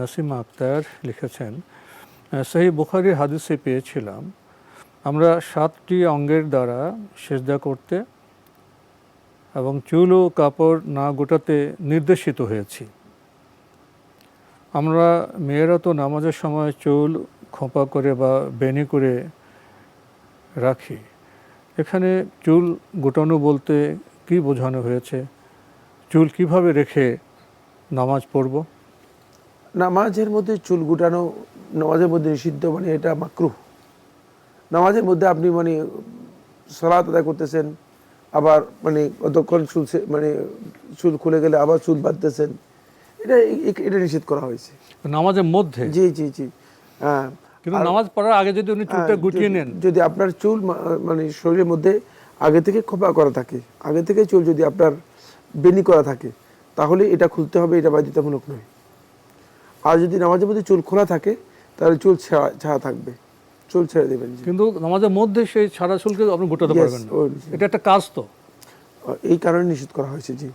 নাসিমা আক্তার লিখেছেন সেই বুখারি হাদিসে পেয়েছিলাম, আমরা সাতটি অঙ্গের দ্বারা সেজদা করতে এবং চুল ও কাপড় না গোটাতে নির্দেশিত হয়েছি। আমরা মেয়েরা তো নামাজের সময় চুল খোঁপা করে বা বেনি করে রাখি। এখানে চুল গোটানো বলতে কি বোঝানো হয়েছে? চুল কীভাবে রেখে নামাজ পড়ব? নামাজের মধ্যে চুল গুটানো নামাজের মধ্যে নিষিদ্ধ মানে এটা মাকরুহ। নামাজের মধ্যে আপনি মানে সলাত আদায় করতেছেন আবার মানে কতক্ষণ চুল মানে চুল খুলে গেলে আবার চুল বাঁধতেছেন এটা এটা নিষেধ করা হয়েছে। নামাজের মধ্যে? জি জি জি। হ্যাঁ। কিন্তু নামাজ পড়ার আগে যদি উনি চুলটা হ্যাঁ, গুটিয়ে নেন। যদি আপনার চুল মানে শরীরের মধ্যে আগে থেকে খোপা করা থাকে আগে থেকে চুল যদি আপনার বেনি করা থাকে তাহলে এটা খুলতে হবে এটা বাধ্যতামূলক নয়। আর যদি নামাজের মধ্যে চুল খোলা থাকে তাহলে চুল ছাড়া ছাড়া থাকবে। চুল ছেড়ে দেবেন। কিন্তু নামাজের মধ্যে সেই ছাড়া চুলকে আপনি গোটাতে পারবেন এটা একটা কাজ তো। এই কারণে নিষেধ করা হয়েছে জি।